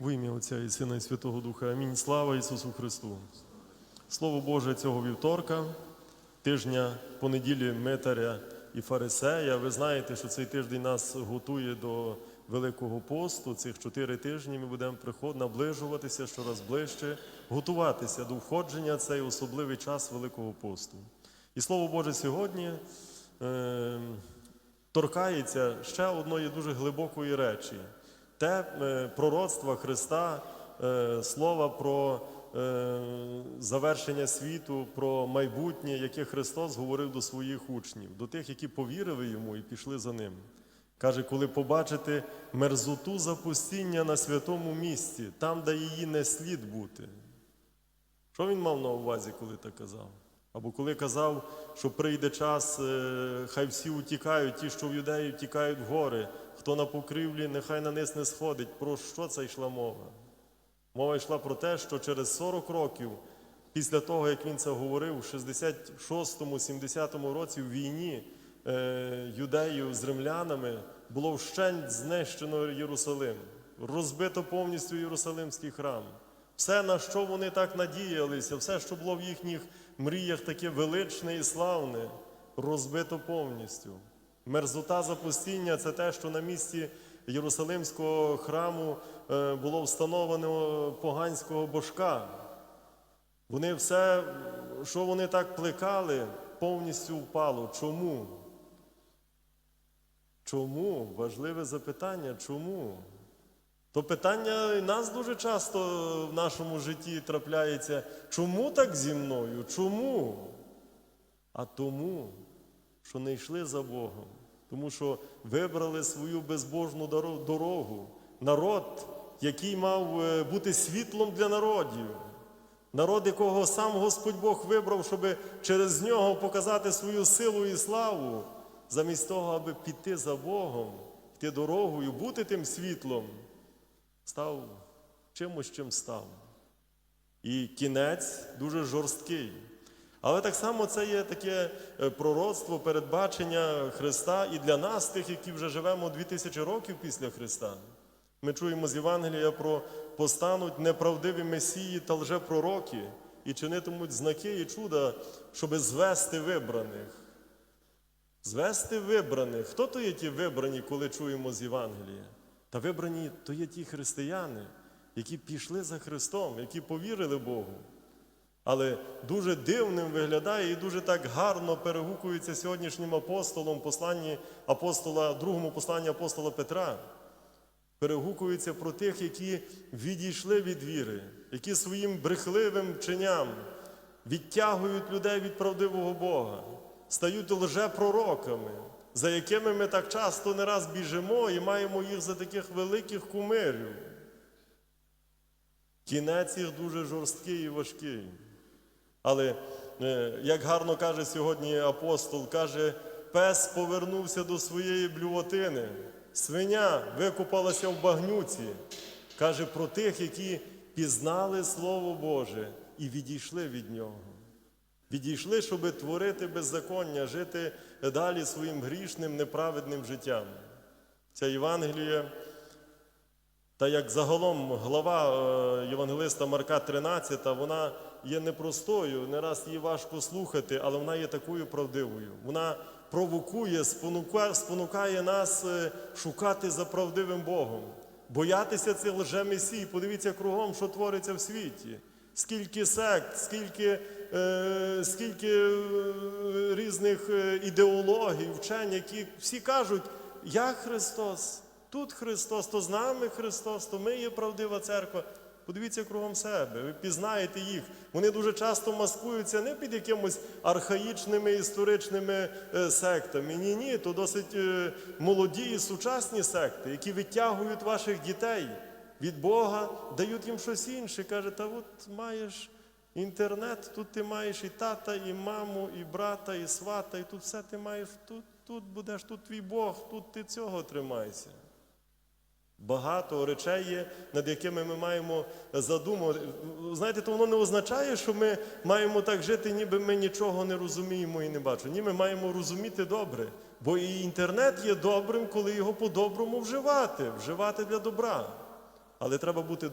В ім'я Отця і Сина і Святого Духа. Амінь. Слава Ісусу Христу. Слово Боже цього вівторка, тижня понеділі Митаря і Фарисея. Ви знаєте, що цей тиждень нас готує до Великого посту. Цих чотири тижні ми будемо приход, наближуватися щораз ближче, готуватися до входження цей особливий час Великого посту. І Слово Боже сьогодні. Е- торкається ще одної дуже глибокої речі. Те е, пророцтва Христа, е, слова про е, завершення світу, про майбутнє, яке Христос говорив до своїх учнів, до тих, які повірили йому і пішли за ним. Каже, коли побачите мерзоту запустіння на святому місці, там, де її не слід бути. Що він мав на увазі, коли так казав? Або коли казав, що прийде час, е, хай всі утікають, ті, що в юдеї втікають в гори, хто на покривлі, нехай на низ не сходить. Про що це йшла мова? Мова йшла про те, що через 40 років, після того, як він це говорив, у 66-70 році в війні е, юдеїв з римлянами було вщент знищено Єрусалим, розбито повністю Єрусалимський храм. Все, на що вони так надіялися, все, що було в їхніх мріях таке величне і славне, розбито повністю. Мерзота запустіння це те, що на місці Єрусалимського храму е, було встановлено поганського божка. Вони все, що вони так плекали, повністю впало. Чому? Чому? Важливе запитання, чому? То питання нас дуже часто в нашому житті трапляється. Чому так зі мною? Чому? А тому, що не йшли за Богом, тому що вибрали свою безбожну дорогу. Народ, який мав е, бути світлом для народів. Народ, якого сам Господь Бог вибрав, щоб через нього показати свою силу і славу, замість того, аби піти за Богом, йти дорогою, бути тим світлом став чимось, чим став. І кінець дуже жорсткий. Але так само це є таке е, пророцтво, передбачення Христа і для нас, тих, які вже живемо 2000 років після Христа. Ми чуємо з Євангелія про постануть неправдиві месії та лжепророки і чинитимуть знаки і чуда, щоби звести вибраних. Звести вибраних. Хто то є ті вибрані, коли чуємо з Євангелія? Та вибрані то є ті християни, які пішли за Христом, які повірили Богу. Але дуже дивним виглядає і дуже так гарно перегукується сьогоднішнім апостолом, посланні апостола, другому посланні апостола Петра. Перегукується про тих, які відійшли від віри, які своїм брехливим вченням відтягують людей від правдивого Бога, стають лжепророками, за якими ми так часто не раз біжимо і маємо їх за таких великих кумирів. Кінець їх дуже жорсткий і важкий. Але, е, як гарно каже сьогодні апостол, каже, пес повернувся до своєї блювотини, свиня викупалася в багнюці. Каже про тих, які пізнали Слово Боже і відійшли від нього. Відійшли, щоб творити беззаконня, жити далі своїм грішним, неправедним життям. Ця Євангелія, та як загалом глава е, Євангелиста Марка 13, вона є непростою, не раз її важко слухати, але вона є такою правдивою. Вона провокує, спонукає, нас е, шукати за правдивим Богом, боятися цих лжемесій. Подивіться кругом, що твориться в світі. Скільки сект, скільки, скільки е, різних е, ідеологій, вчень, які всі кажуть, я Христос, тут Христос, то з нами Христос, то ми є правдива церква. Подивіться кругом себе, ви пізнаєте їх. Вони дуже часто маскуються не під якимось архаїчними історичними е, сектами. Ні, ні, то досить е, молоді і сучасні секти, які відтягують ваших дітей від Бога, дають їм щось інше. Каже, та от маєш інтернет, тут ти маєш і тата, і маму, і брата, і свата, і тут все ти маєш, тут, тут будеш, тут твій Бог, тут ти цього тримайся. Багато речей є, над якими ми маємо задумувати. Знаєте, то воно не означає, що ми маємо так жити, ніби ми нічого не розуміємо і не бачимо. Ні, ми маємо розуміти добре. Бо і інтернет є добрим, коли його по-доброму вживати, вживати для добра. Але треба бути